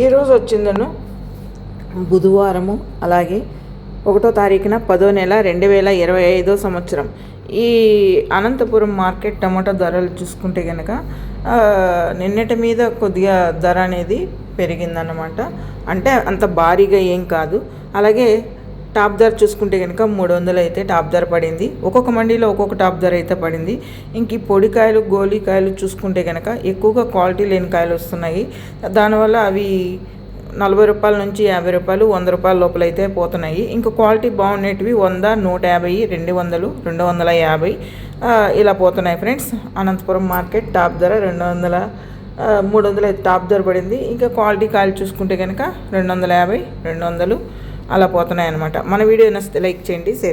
ఈరోజు వచ్చిందను బుధవారము అలాగే ఒకటో తారీఖున పదో నెల రెండు వేల ఇరవై ఐదో సంవత్సరం. ఈ అనంతపురం మార్కెట్ టమాటా ధరలు చూసుకుంటే కనుక నిన్నటి మీద కొద్దిగా ధర అనేది పెరిగిందన్నమాట. అంటే అంత భారీగా ఏం కాదు. అలాగే టాప్ ధర చూసుకుంటే కనుక మూడు వందలు అయితే టాప్ ధర పడింది. ఒక్కొక్క మండీలో ఒక్కొక్క టాప్ ధర అయితే పడింది. ఇంక ఈ పొడికాయలు గోలికాయలు చూసుకుంటే కనుక ఎక్కువగా క్వాలిటీ లేని కాయలు వస్తున్నాయి. దానివల్ల అవి నలభై రూపాయల నుంచి యాభై రూపాయలు వంద రూపాయల లోపల అయితే పోతున్నాయి. ఇంకా క్వాలిటీ బాగుండేటివి వంద నూట యాభై రెండు వందలు రెండు వందల యాభై ఇలా పోతున్నాయి ఫ్రెండ్స్. అనంతపురం మార్కెట్ టాప్ ధర రెండు వందల మూడు వందల అయితే టాప్ ధర పడింది. ఇంకా క్వాలిటీ కాయలు చూసుకుంటే కనుక రెండు వందల యాభై రెండు వందలు అలా పోతున్నాయి అనమాట మన వీడియో నచ్చితే లైక్ చేయండి షేర్